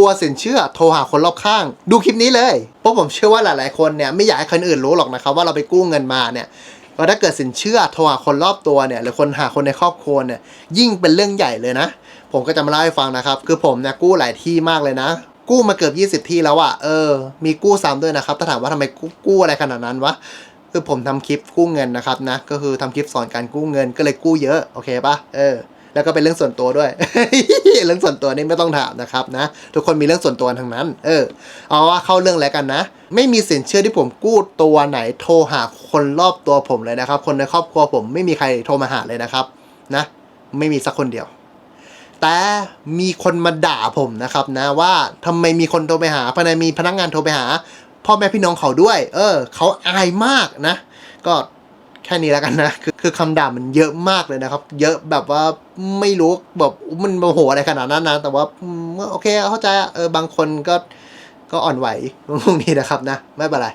กลัวสินเชื่อโทรหาคนรอบข้าง ดูคลิปนี้เลยเพราะผมเชื่อว่าหลาย ๆ คนเนี่ยไม่อยากให้คนอื่นรู้หรอกนะครับว่าเราไปกู้เงินมาเนี่ยว่าถ้าเกิดสินเชื่อโทรหาคนรอบตัวเนี่ยหรือคนหาคนในครอบครัวเนี่ยยิ่งเป็นเรื่องใหญ่เลยนะ ผมก็จะมาเล่าให้ฟังนะครับ คือผมเนี่ยกู้หลายที่มากเลยนะ กู้มาเกือบ 20 ที่แล้วอะเออ มีกู้ซ้ำด้วยนะครับ ถ้าถามว่าทำไมกู้กู้อะไรขนาดนั้นวะคือผมทำคลิปกู้เงินนะครับนะก็คือทำคลิปสอนการกู้เงินก็เลยกู้เยอะโอเคปะเออ แล้วก็เป็นเรื่องส่วนตัวด้วย เรื่องส่วนตัวนี่ไม่ต้องถามนะครับนะ ทุกคนมีเรื่องส่วนตัวทั้งนั้น เออ เอาว่าเข้าเรื่องแล้วกันนะ ไม่มีสินเชื่อที่ผมกู้ตัวไหนโทรหาคนรอบตัวผมเลยนะครับ คนในครอบครัวผมไม่มีใครโทรมาหาเลยนะครับ นะ ไม่มีสักคนเดียว แต่มีคนมาด่าผมนะครับนะว่าทำไมมีคนโทรไปหาภายในมีพนักงานโทรไปหา พ่อแม่พี่น้องเขาด้วย เออ เขาอายมากนะ ก็ ค่นี้แล้วกันนะ คือคือคำด่ามันเยอะมากเลยนะครับ เยอะแบบว่าไม่รู้แบบมันโมโหอะไรขนาดนั้นนะ แต่ว่าโอเคเข้าใจเออบางคนก็ก็อ่อนไหวพวกนี้นะครับนะ ไม่เป็นไร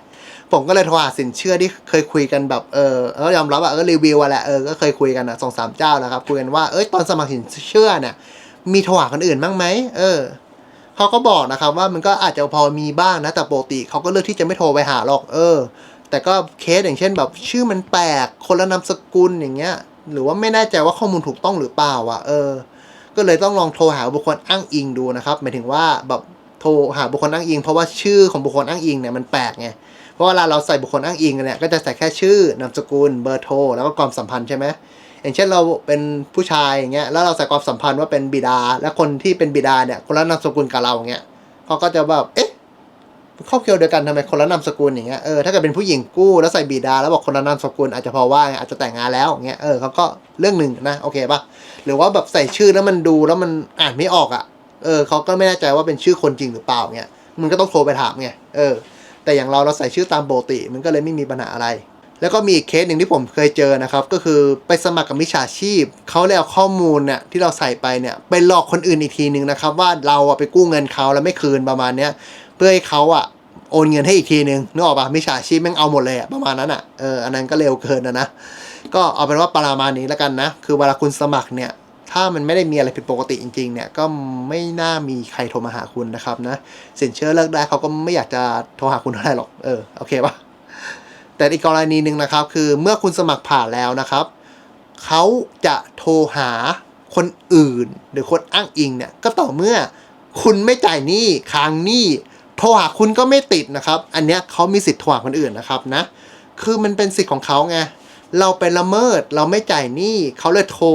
ผมก็เลยโทรหาสินเชื่อที่เคยคุยกันแบบเออเออยอมรับว่าเออรีวิวอะแหละเออก็เคยคุยกันอะสองสามเจ้านะครับคุยกันว่าเอ้ยตอนสมัครสินเชื่อเนี่ยมีโทรหาคนอื่นบ้างไหมเออเขาก็บอกนะครับว่ามันก็อาจจะพอมีบ้างนะแต่ปกติเขาก็เลือกที่จะไม่โทรไปหาหรอกเออ แต่ก็เคสอย่างเช่นแบบชื่อมันแปลกคนละนามสกุลอย่างเงี้ย หรือว่าไม่แน่ใจว่าข้อมูลถูกต้องหรือเปล่าอะเออ ก็เลยต้องลองโทรหาบุคคลอ้างอิงดูนะครับหมายถึงว่าแบบโทรหาบุคคลอ้างอิง เพราะว่าชื่อของบุคคลอ้างอิงเนี่ยมันแปลกไงเพราะเวลาเราใส่บุคคลอ้างอิงกันเนี่ยก็จะใส่แค่ชื่อนามสกุลเบอร์โทรแล้วก็ความสัมพันธ์ใช่ไหมอย่างเช่นเราเป็นผู้ชายอย่างเงี้ยแล้วเราใส่ความสัมพันธ์ว่าเป็นบิดา และคนที่เป็นบิดาเนี่ยคนละนามสกุลกับเราอย่างเงี้ยเขาก็จะแบบเอ๊ะ ครอบครัวเดียวกันทำไมคนละนามสกุลอย่างเงี้ยเออถ้าเกิดเป็นผู้หญิงกู้แล้วใส่บิดาแล้วบอกคนละนามสกุลอาจจะพอว่าไงอาจจะแต่งงานแล้วอย่างเงี้ยเออเขาก็เรื่องหนึ่งนะโอเคปะหรือว่าแบบใส่ชื่อแล้วมันดูแล้วมันอ่านไม่ออกอะเออเขาก็ไม่แน่ใจว่าเป็นชื่อคนจริงหรือเปล่าเงี้ยมันก็ต้องโทรไปถามไงเออ แต่อย่างเราเราใส่ชื่อตามปกติมันก็เลยไม่มีปัญหาอะไร แล้วก็มีอีกเคสหนึ่งที่ผมเคยเจอนะครับ ก็คือไปสมัครกับมิจฉาชีพเขาเลยเอาข้อมูลเนี่ยที่เราใส่ไปเนี่ยไปหลอกคนอื่นอีกทีหนึ่งนะครับ ว่าเราอะไปกู้เงินเขาแล้วไม่คืนประมาณเนี้ยเพื่อให้เขาอะ โอนเงินให้อีกทีหนึ่งนึกออกปะมิจฉาชีพแม่งเอาหมดเลยอะประมาณนั้นอะเอออันนั้นก็เร็วเกินนะนะก็เอาเป็นว่าประมาณนี้แล้วกันนะ คือเวลาคุณสมัครเนี่ย ถ้ามันไม่ได้มีอะไรผิดปกติจริง ๆ เนี่ย ก็ไม่น่ามีใครโทรมาหาคุณนะครับนะ สินเชื่อเลิกได้เขาก็ไม่อยากจะโทรหาคุณเท่าไหร่หรอก เออ โอเคปะแต่อีกกรณีหนึ่งนะครับ คือเมื่อคุณสมัครผ่านแล้วนะครับ เขาจะโทรหาคนอื่น หรือคนอ้างอิงเนี่ย ก็ต่อเมื่อคุณไม่จ่ายหนี้ค้างหนี้ โทรหาคุณก็ไม่ติดนะครับ อันเนี้ยเขามีสิทธิ์โทรหาคนอื่นนะครับนะ คือมันเป็นสิทธิ์ของเขาไง เราไปละเมิดเราไม่จ่ายหนี้เขาเลยโทร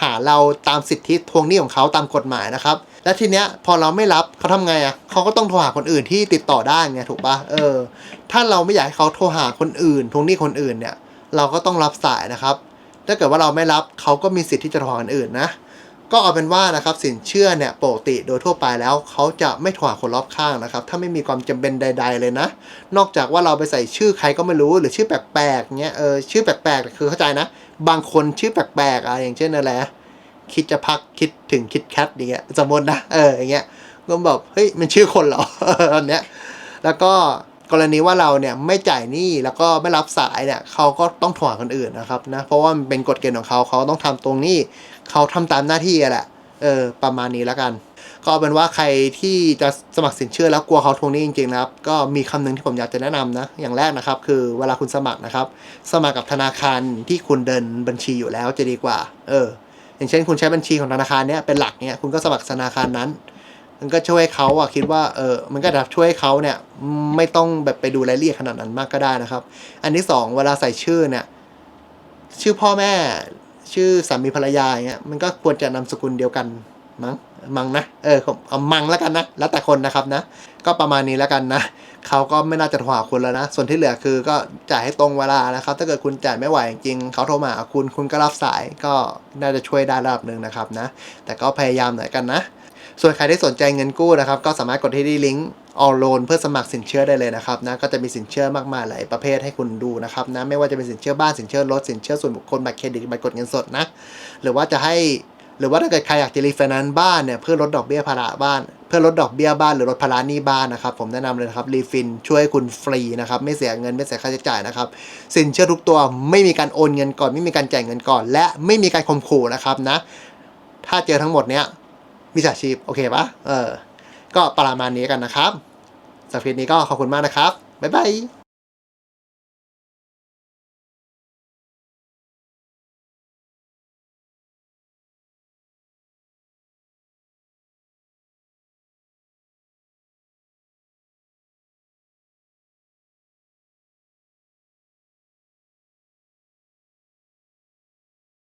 หาเราตามสิทธิทวงหนี้ของเขาตามกฎหมายนะครับ และทีเนี้ยพอเราไม่รับเขาทำไงอะเขาก็ต้องโทรหาคนอื่นที่ติดต่อได้ไงถูกปะเออ ถ้าเราไม่อยากให้เขาโทรหาคนอื่น ทวงหนี้คนอื่นเนี่ย เราก็ต้องรับสายนะครับ ถ้าเกิดว่าเราไม่รับเขาก็มีสิทธิ์ที่จะโทรหาคนอื่นนะ ก็เอาเป็นว่านะครับสินเชื่อเนี่ยปกติโดยทั่วไปแล้วเขาจะไม่โทรหาคนรอบข้างนะครับ ถ้าไม่มีความจำเป็นใด ๆ เลยนะ นอกจากว่าเราไปใส่ชื่อใครก็ไม่รู้หรือชื่อแปลกๆเงี้ยเออชื่อแปลกๆคือเข้าใจนะ บางคนชื่อแปลกๆอะอย่างเช่นอะไรคิดจะพักคิดถึงคิดแคทอย่างเงี้ยสมมตินะเอออย่างเงี้ยก็แบบเฮ้ยมันชื่อคนเหรอตอนเนี้ยแล้วก็ กรณีว่าเราเนี่ยไม่จ่ายหนี้แล้วก็ไม่รับสายเนี่ยเขาก็ต้องโทรหาคนอื่นนะครับนะเพราะว่ามันเป็นกฎเกณฑ์ของเขาเขาต้องทำตรงนี้เขาทำตามหน้าที่อะแหละเออประมาณนี้แล้วกัน ก็เอาเป็นว่าใครที่จะสมัครสินเชื่อแล้วกลัวเขาทวงหนี้จริงๆนะครับ ก็มีคำหนึ่งที่ผมอยากจะแนะนำนะอย่างแรกนะครับ คือเวลาคุณสมัครนะครับ สมัครกับธนาคารที่คุณเดินบัญชีอยู่แล้วจะดีกว่า เออ อย่างเช่น คุณใช้บัญชีของธนาคารเนี้ยเป็นหลักเนี้ยคุณก็สมัครธนาคารนั้น มันก็ช่วยเขาอะคิดว่าเออมันก็จะช่วยเขาเนี่ยไม่ต้องแบบไปดูรายละเอียดขนาดนั้นมากก็ได้นะครับ อันที่สองเวลาใส่ชื่อเนี่ยชื่อพ่อแม่ชื่อสามีภรรยาอย่างเงี้ยมันก็ควรจะนามสกุลเดียวกันมั้งมังนะเออมเอามังแล้วกันนะแล้วแต่คนนะครับนะ ก็ประมาณนี้แล้วกันนะเขาก็ไม่น่าจะโทรหาคุณแล้วนะ ส่วนที่เหลือคือก็จ่ายให้ตรงเวลานะครับ ถ้าเกิดคุณจ่ายไม่ไหวจริงเขาโทรมาคุณคุณก็รับสายก็น่าจะช่วยได้ระดับหนึ่งนะครับนะ แต่ก็พยายามหน่อยกันนะ ส่วนใครที่สนใจเงินกู้นะครับ ก็สามารถกดที่ลิงก์ all loan เพื่อสมัครสินเชื่อได้เลยนะครับนะก็จะมีสินเชื่อมากมายหลายประเภทให้คุณดูนะครับนะไม่ว่าจะเป็นสินเชื่อบ้านสินเชื่อรถสินเชื่อส่วนบุคคลบัตรเครดิตบัตรกดเงินสดนะหรือว่าจะให้หรือว่าถ้าเกิดใครอยากจะรีไฟแนนซ์บ้านเนี่ยเพื่อลดดอกเบี้ยภาระบ้าน เพื่อลดดอกเบี้ยบ้านหรือลดภาระหนี้บ้านนะครับผมแนะนำเลยนะครับรีฟินช่วยคุณฟรีนะครับไม่เสียเงินไม่เสียค่าใช้จ่ายนะครับสินเชื่อทุกตัวไม่มีการโอนเงินก่อน ไม่มีการจ่ายเงินก่อน และไม่มีการข่มขู่นะครับนะถ้าเจอทั้งหมดเนี้ย มิจฉาชีพโอเคปะเออ ก็ประมาณนี้กันนะครับสำหรับคลิปนี้ก็ขอบคุณมากนะครับ บ๊ายบาย